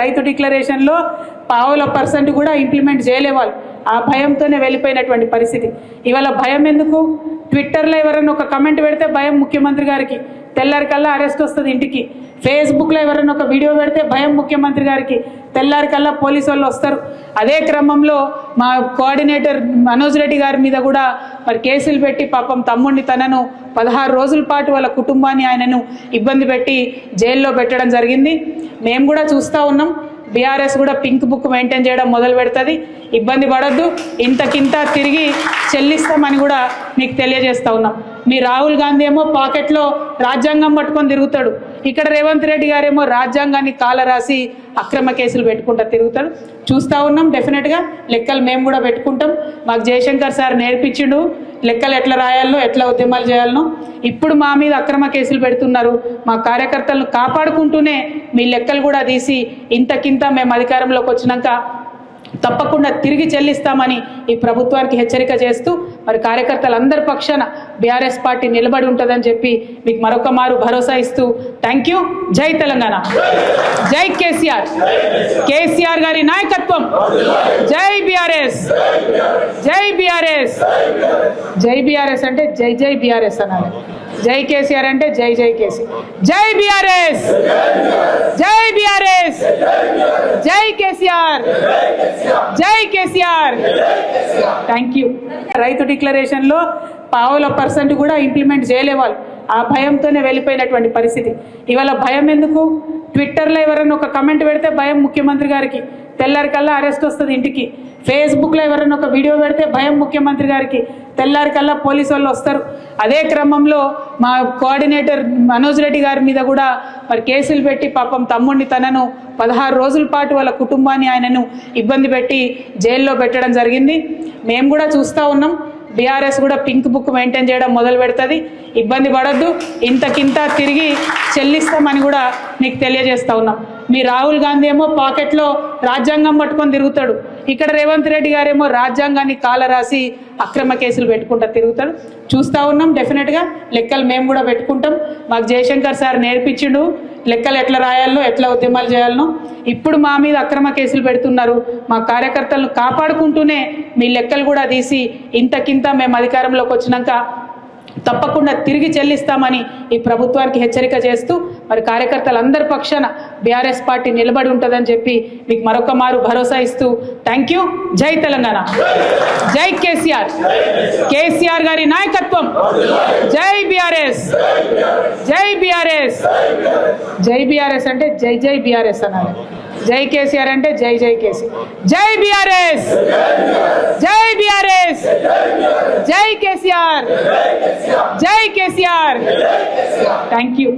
రైతు డిక్లరేషన్లో పావుల పర్సెంట్ కూడా ఇంప్లిమెంట్ చేయలే ఆ భయంతోనే వెళ్ళిపోయినటువంటి పరిస్థితి. ఇవాళ భయం ఎందుకు? ట్విట్టర్లో ఎవరైనా ఒక కమెంట్ పెడితే భయం ముఖ్యమంత్రి గారికి. తెల్లారికల్లా అరెస్ట్ వస్తుంది ఇంటికి. ఫేస్బుక్లో ఎవరైనా ఒక వీడియో పెడితే భయం ముఖ్యమంత్రి గారికి. తెల్లారికల్లా పోలీసు వాళ్ళు వస్తారు. అదే క్రమంలో మా కోఆర్డినేటర్ మనోజ్ రెడ్డి గారి మీద కూడా మరి కేసులు పెట్టి పాపం తమ్ముడిని తనను పదహారు రోజుల పాటు వాళ్ళ కుటుంబాన్ని ఆయనను ఇబ్బంది పెట్టి జైల్లో పెట్టడం జరిగింది. మేము కూడా చూస్తూ ఉన్నాం. బీఆర్ఎస్ కూడా పింక్ బుక్ మెయింటైన్ చేయడం మొదలు పెడుతుంది. ఇబ్బంది పడద్దు. ఇంతకింత తిరిగి చెల్లిస్తామని కూడా మీకు తెలియజేస్తా ఉన్నాం. మీ రాహుల్ గాంధీ ఏమో పాకెట్లో రాజ్యాంగం పట్టుకొని తిరుగుతాడు. ఇక్కడ రేవంత్ రెడ్డి గారేమో రాజ్యాంగాన్ని కాల రాసి అక్రమ కేసులు పెట్టుకుంటా తిరుగుతాడు. చూస్తూ ఉన్నాం డెఫినెట్గా లెక్కలు మేము కూడా పెట్టుకుంటాం. మాకు జయశంకర్ సార్ నేర్పించిండు. లెక్కలు ఎట్లా రాయాలనో ఎట్లా ఉద్యమాలు చేయాలనో ఇప్పుడు మా మీద అక్రమ కేసులు పెడుతున్నారు. మా కార్యకర్తలను కాపాడుకుంటూనే మీ లెక్కలు కూడా తీసి ఇంతకింత మేము అధికారంలోకి వచ్చినాక తప్పకుండా తిరిగి చెల్లిస్తామని ఈ ప్రభుత్వానికి హెచ్చరిక చేస్తూ మరి కార్యకర్తలందరి పక్షాన బీఆర్ఎస్ పార్టీ నిలబడి ఉంటుందని చెప్పి మీకు మరొక మారు భరోసా ఇస్తూ థ్యాంక్ యూ. జై తెలంగాణ. జై కేసీఆర్. కేసీఆర్ గారి నాయకత్వం. జై బీఆర్ఎస్. జై బీఆర్ఎస్. జై బీఆర్ఎస్ అంటే జై జై బీఆర్ఎస్ అనాలి. జై కేసీఆర్ అంటే జై జై కేసీఆర్ జై బీఆర్ఎస్. జై బీఆర్ఎస్. జై కేసీఆర్. జై కేసీఆర్. థ్యాంక్ యూ రైతు డిక్లరేషన్లో పావుల పర్సెంట్ కూడా ఇంప్లిమెంట్ చేయలే ఆ భయంతోనే వెళ్ళిపోయినటువంటి పరిస్థితి. ఇవాళ భయం ఎందుకు? ట్విట్టర్లో ఎవరైనా ఒక కమెంట్ పెడితే భయం ముఖ్యమంత్రి గారికి. తెల్లారికల్లా అరెస్ట్ వస్తుంది ఇంటికి. ఫేస్బుక్లో ఎవరైనా ఒక వీడియో పెడితే భయం ముఖ్యమంత్రి గారికి. తెల్లారికల్లా పోలీసు వాళ్ళు వస్తారు. అదే క్రమంలో మా కోఆర్డినేటర్ మనోజ్ రెడ్డి గారి మీద కూడా మరి కేసులు పెట్టి పాపం తమ్ముడిని తనను పదహారు రోజుల పాటు వాళ్ళ కుటుంబాన్ని ఆయనను ఇబ్బంది పెట్టి జైల్లో పెట్టడం జరిగింది. మేము కూడా చూస్తూ ఉన్నాం. బీఆర్ఎస్ కూడా పింక్ బుక్ మెయింటైన్ చేయడం మొదలు పెడుతుంది. ఇబ్బంది పడద్దు. ఇంతకింత తిరిగి చెల్లిస్తామని కూడా మీకు తెలియజేస్తా ఉన్నాం. మీ రాహుల్ గాంధీ ఏమో పాకెట్లో రాజ్యాంగం పట్టుకొని తిరుగుతాడు. ఇక్కడ రేవంత్ రెడ్డి గారేమో రాజ్యాంగాన్ని కాల రాసి అక్రమ కేసులు పెట్టుకుంటా తిరుగుతాడు. చూస్తూ ఉన్నాం డెఫినెట్గా లెక్కలు మేము కూడా పెట్టుకుంటాం. మాకు జయశంకర్ సార్ నేర్పించిండు. లెక్కలు ఎట్లా రాయాలనో ఎట్లా ఉద్యమాలు చేయాలనో ఇప్పుడు మా మీద అక్రమ కేసులు పెడుతున్నారు. మా కార్యకర్తలను కాపాడుకుంటూనే మీ లెక్కలు కూడా తీసి ఇంతకింత మేము అధికారంలోకి వచ్చినాక తప్పకుండా తిరిగి చెల్లిస్తామని ఈ ప్రభుత్వానికి హెచ్చరిక చేస్తూ మరి కార్యకర్తలందరి పక్షాన బీఆర్ఎస్ పార్టీ నిలబడి ఉంటుందని చెప్పి మీకు మరొక మారు భరోసా ఇస్తూ థ్యాంక్ యూ. జై తెలంగాణ. జై కేసీఆర్. కేసీఆర్ గారి నాయకత్వం. జై బీఆర్ఎస్. జై బీఆర్ఎస్. జై బీఆర్ఎస్ అంటే జై జై బీఆర్ఎస్ అనాలి జై కేసీఆర్ అంటే జై జై కేసీఆర్ జై బీఆర్ఎస్. జై బీఆర్ జై కేసీఆర్ జై కేసీఆర్ థ్యాంక్ యూ